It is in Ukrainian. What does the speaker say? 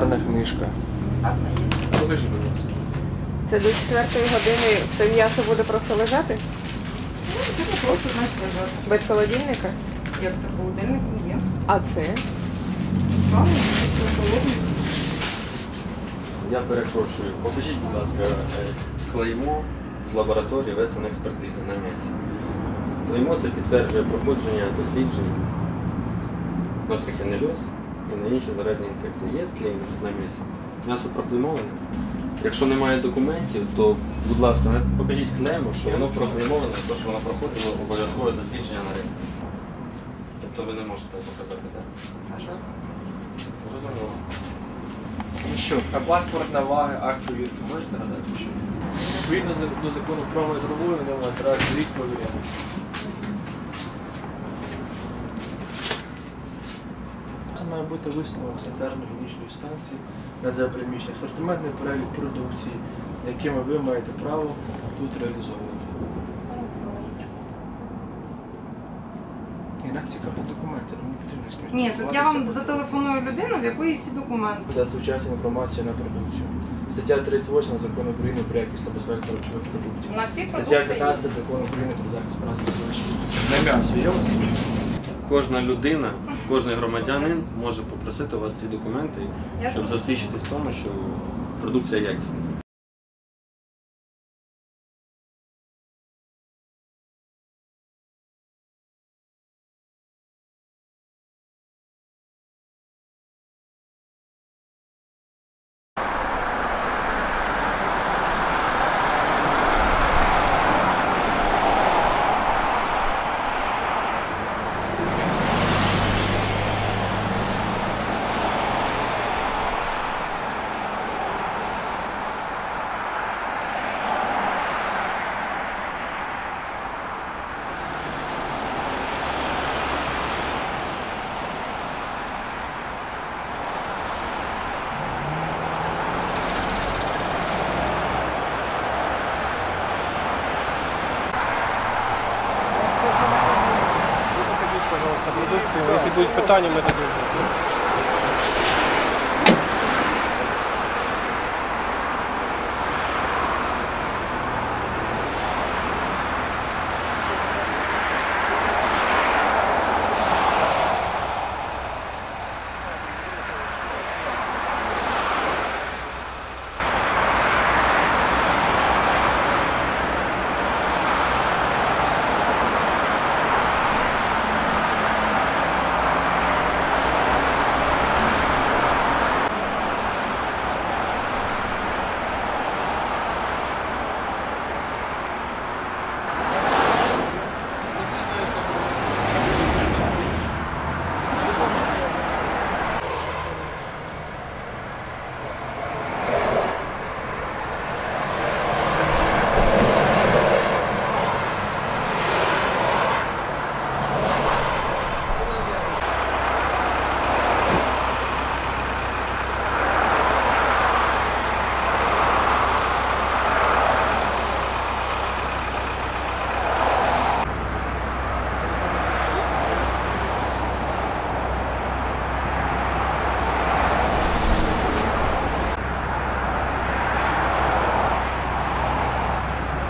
Гарна книжка. Покажіть, будь ласка. Це до 4 години це м'ясо буде просто лежати? Ну, просто, знаєш, лежати. Без холодильника? Як це холодильником є. А це? Правильно, це холодний. Я перепрошую, покажіть, будь ласка, е, клеймо з лабораторії ветсанекспертизи на м'ясі. Клеймо це підтверджує проходження досліджень на трихінельоз і на інші заразні інфекції. Є клеймо на м'ясі? М'ясо проклеймоване? Якщо немає документів, то, будь ласка, покажіть клеймо, що воно проклеймоване, то що воно проходило обов'язкове дослідження на ринку. Тобто ви не можете показати, так? На жаль. Зрозуміло. І що? А паспортна вага, акт повірки можете надати? Відповідно до закону про метрову, в ньому раз рік повіряємо. Має бути висновок санітарно-гігієнічної станції на це приміщення, асортиментний перелік продукції, якими ви маєте право тут реалізовувати. Зараз. І нас цікаві документи, мені потрібно з Ні, тут я вам зателефоную людину, в якої ці документи. Буде сучасна інформація на продукцію. Стаття 38 закону України про якість та безпеку харчових продуктів. На ці Стаття продукти 15 закону України про захист прав споживачів. На м'ясо є у вас? Кожна людина, кожен громадянин може попросити у вас ці документи, щоб засвідчитись в тому, що продукція якісна. Продукцію. Якщо будуть питання, ми тоді вже.